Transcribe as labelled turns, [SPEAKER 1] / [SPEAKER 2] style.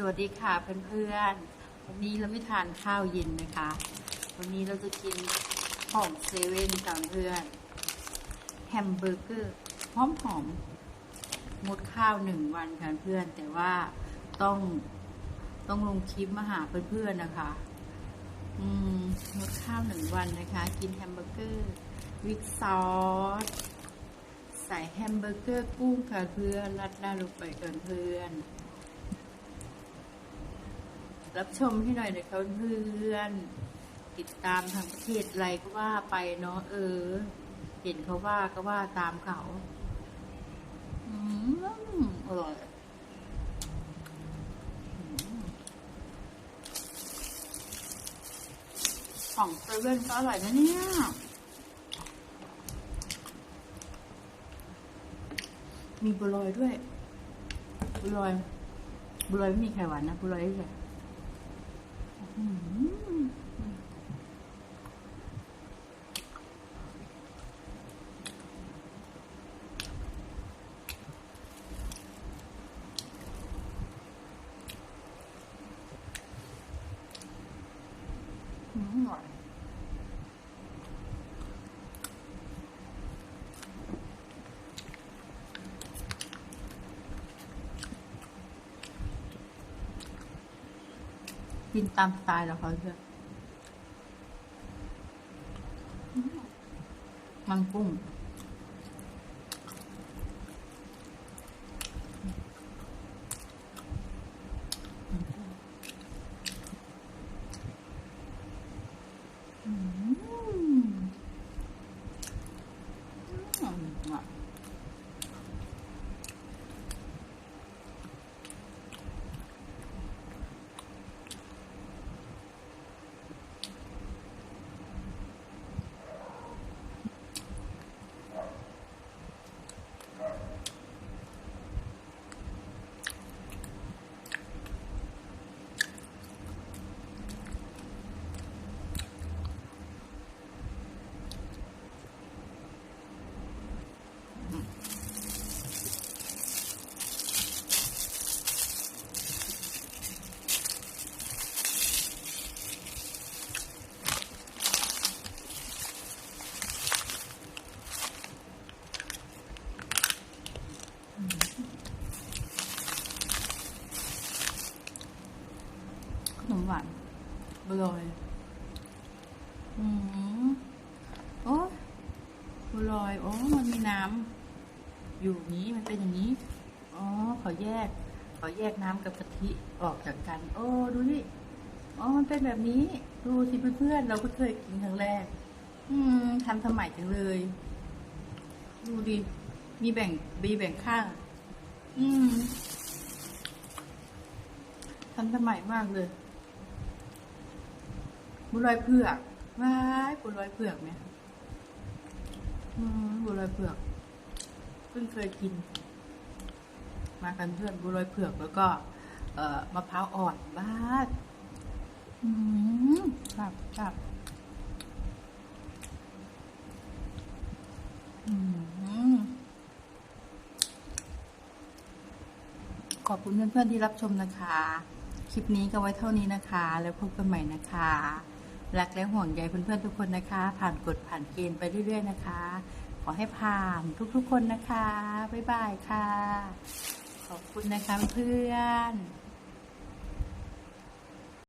[SPEAKER 1] สวัสดีค่ะเพื่อนๆ วันนี้เราไม่ทานข้าวเย็นนะคะ วันนี้เราจะกินของเซเว่นกับเพื่อน แฮมเบอร์เกอร์หอมหอมๆงดข้าวหนึ่งวันค่ะเพื่อน แต่ว่าต้องต้องลงคลิปมาหาเพื่อนๆนะคะ อืมงดข้าวหนึ่งวันนะคะ กินแฮมเบอร์เกอร์วิกซอสใส่แฮมเบอร์เกอร์กุ้งค่ะเพื่อนรัดหน้าลงไปก่อนเพื่อน รับชมให้หน่อยนะคะเพื่อน ติดตามทางประเทศอะไรก็ว่าไปเนาะเออ เห็นเขาว่าก็ว่าตามเขาอืมอร่อยของเซเว่นก็อร่อยนะเนี่ยมีบัวลอยด้วยบัวลอยบัวลอยไม่มีไข่หวานนะบัวลอยเฉ ยๆอื้อหืออืมอร่อย กินตามสไตล์แล้วเขาเชื่อะมันกุ้ง อืมอืม นมหวานบัวลอยอืมโอ้บัวลอย โอ้มันมีน้ำอยู่อย่างนี้มันเป็นอย่างนี้ อ๋อเขาแยกเขาแยกน้ำกับกะทิออกจากกัน โอ้ ดูนี่ อ๋อ มันเป็นแบบนี้ ดูสิเพื่อนๆ เราก็เคยกินครั้งแรก อืมทันสมัยจังเลย ดูดิ มีแบ่งบีแบ่งข้าง อืมทันสมัยมากเลย บุรอยเผือกว้ายบุรอยเผือกเนี่ยอืมบุรอยเผือกเพิ่งเคยกิน มากันเพื่อนบุรอยเผือกแล้วก็ เอ่อมะพร้าวอ่อนบ้านอืมครับครับขอบคุณเพื่อนๆที่รับชมนะคะ คลิปนี้ก็ไว้เท่านี้นะคะ แล้วพบกันใหม่นะคะ รักและห่วงใยเพื่อนๆทุกคนนะคะ ผ่านกฎผ่านเกณฑ์ไปเรื่อยๆนะคะ ขอให้ผ่านทุกๆคนนะคะ บ๊ายบายค่ะ ขอบคุณนะคะเพื่อน